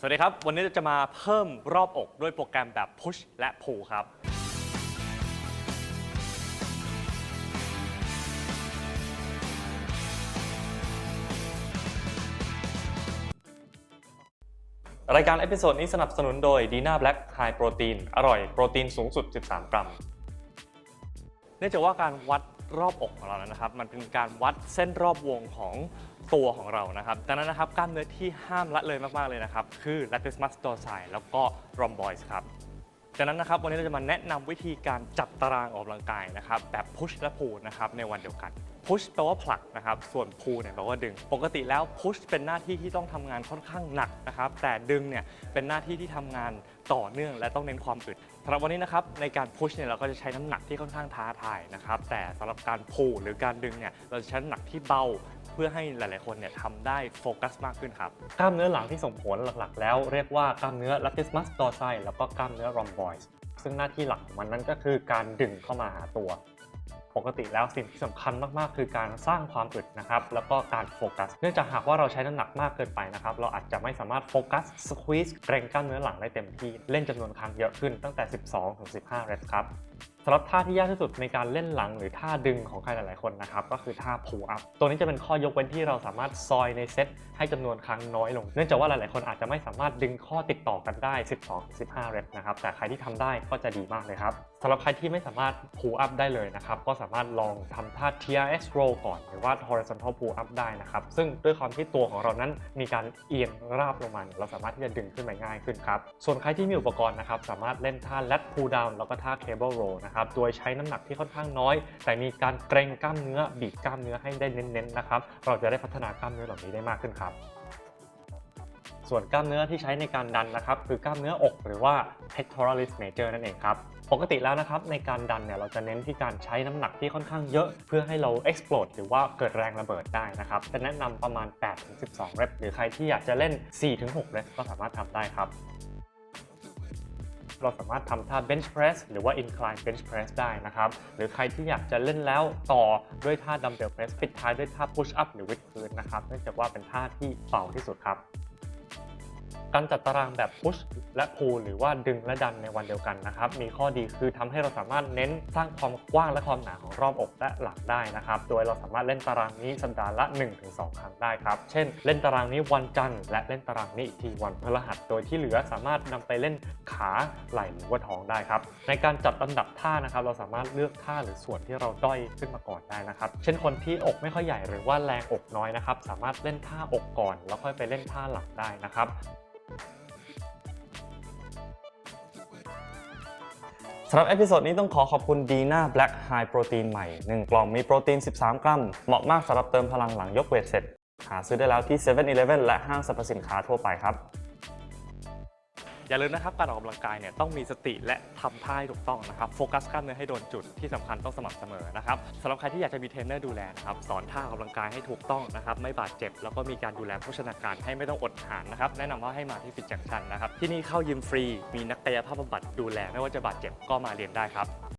สวัสดีครับ วันนี้เราจะมาเพิ่มรอบอกด้วยโปรแกรมแบบ push และ pull ครับ รายการเอพิโซดนี้สนับสนุนโดย Dina Black High Protein อร่อย โปรตีนสูงสุด 13 กรัม เนื่องจากว่าการวัด รอบอกของเรานั้นนะครับ มันเป็นการวัดเส้นรอบวงของตัวของเรานะครับดังนั้นนะครับกล้ามเนื้อที่ห้ามละเลยมากๆเลยนะครับ คือ latissimus t o r s i แล้วก็ rhomboids ครับดังนั้นนะครับวันนี้เราจะมาแนะนำวิธีการจัดตารางออกกำลังกายนะครับแบบ push และ pull นะครับในวันเดียวกัน push แปลว่าผลักนะครับ ส่วน pull เนี่ยแปลว่าดึง ปกติแล้ว push เป็นหน้าที่ที่ต้องทำงานค่อนข้างหนักนะครับ แต่ดึงเนี่ยเป็นหน้าที่ที่ทำงานต่อเนื่อง และต้องเน้นความอึดสำหรับวันนี้นะครับในการ push เนี่ยเราก็จะใช้น้ำหนักที่ค่อนข้างท้าทายนะครับ แต่สำหรับการ pull หรือการดึงเนี่ยเราจะใช้น้ำหนักที่เบา เพื่อให้หลาย ๆ คนเนี่ยทำได้โฟกัสมากขึ้นครับ กล้ามเนื้อหลังที่ส่งผลหลักๆ แล้วเรียกว่ากล้ามเนื้อ latissimus dorsi แล้วก็กล้ามเนื้อ rhomboids ซึ่งหน้าที่หลักของมันนั่นก็คือการดึงเข้ามาหาตัว ปกติแล้วสิ่งที่สำคัญมากๆ คือการสร้างความอึดนะครับแล้วก็การโฟกัส เนื่องจากหากว่าเราใช้น้ำหนักมากเกินไปนะครับเราอาจจะไม่สามารถโฟกัสสควีสเกรงกล้ามเนื้อหลังได้เต็มที่เล่นจำนวนครั้งเยอะขึ้นตั้งแต่ 12ถึง15เรปครับสำหรับท่าที่ยากที่สุดในการเล่นหลังหรือท่าดึงของใครหลายๆคนนะครับก็คือท่า pull up ตัวนี้จะเป็นข้อยกเว้นที่เราสามารถซอยในเซตให้จำนวนครั้งน้อยลง เนื่องจากว่าหลายๆคนอาจจะไม่สามารถดึงข้อติดต่อกันได้ 12-15 เรปนะครับแต่ใครที่ทำได้ก็จะดีมากเลยครับสำหรับใครที่ไม่สามารถ pull up ได้เลยนะครับ ก็สามารถลองทำท่า TRX roll ก่อน หรือว่า horizontal pull up ได้นะครับ ซึ่งด้วยความที่ตัวของเรานั้นมีการเอียงราบลงมาเราสามารถที่จะดึงขึ้นไปง่ายขึ้นครับ ส่วนใครที่มีอุปกรณ์นะครับ สามารถเล่นท่า lat pull down แล้วก็ท่า cable roll นะครับ โดยใช้น้ำหนักที่ค่อนข้างน้อย แต่มีการเกรงกล้ามเนื้อบีบกล้ามเนื้อให้ได้เน้นๆนะครับ เราจะได้พัฒนากล้ามเนื้อเหล่านี้ได้มากขึ้นครับ ส่วนกล้ามเนื้อที่ใช้ในการดันนะครับ คือกล้ามเนื้ออกหรือว่า pectoralis major นั่นเองครับ ปกติแล้วนะครับในการดันเนี่ยเราจะเน้นที่การใช้น้ำหนักที่ค่อนข้างเยอะเพื่อให้เรา explode หรือว่าเกิดแรงระเบิดได้นะครับ จะแนะนำประมาณ 8-12 เรปหรือใครที่อยากจะเล่น 4-6 เรปก็สามารถทำได้ครับเราสามารถทำท่า bench press หรือว่า incline bench press ได้นะครับ หรือใครที่อยากจะเล่นแล้วต่อด้วยท่า dumbbell press ปิดท้ายด้วยท่า push up หรือวิดพื้นนะครับ เนื่องจากว่าเป็นท่าที่เบาที่สุดครับ การจัดตารางแบบ push และ pull หรือว่าดึงและดันในวันเดียวกันนะครับ มีข้อดีคือทำให้เราสามารถเน้นสร้างความกว้างและความหนาของรอบอกและหลังได้นะครับ โดยเราสามารถเล่นตารางนี้สัปดาห์ละ 1-2 ครั้งได้ครับ เช่น เล่นตารางนี้วันจันทร์และเล่นตารางนี้อีกทีวันพฤหัส โดยที่เหลือสามารถนำไปเล่นขาไหล่หรือว่าท้องได้ครับ ในการจัดลำดับท่านะครับ เราสามารถเลือกท่าหรือส่วนที่เราด้อยขึ้นมาก่อนได้นะครับ เช่นคนที่อกไม่ค่อยใหญ่หรือว่าแรงอกน้อยนะครับ สามารถเล่นท่าอกก่อน แล้วค่อยไปเล่นท่าหลังได้นะครับ สำหรับเอพิโซดนี้ต้องขอขอบคุณดีน่าแบล็กไฮโปรตีนใหม่ 1 กล่องมีโปรตีน 13 กรัม เหมาะมากสำหรับเติมพลังหลังยกเวทเสร็จ หาซื้อได้แล้วที่7 e เ e ่ e อและห้างสรรพสินค้าทั่วไปครับ อย่าลืมนะครับการออกกำลังกายเนี่ยต้องมีสติและทำท่าให้ถูกต้องนะครับโฟกัสกล้ามเนื้อให้โดนจุดที่สำคัญต้องสม่ำเสมอนะครับสำหรับใครที่อยากจะมีเทรนเนอร์ดูแลนะครับสอนท่าออกกำลังกายให้ถูกต้องนะครับไม่บาดเจ็บ แล้วก็มีการดูแลโภชนาการให้ไม่ต้องอดอาหารนะครับแนะนำว่าให้มาที่ฟิตจังชันนะครับที่นี่เข้ายิมฟรีมีนักกายภาพบำบัดดูแลไม่ว่าจะบาดเจ็บก็มาเรียนได้ครับ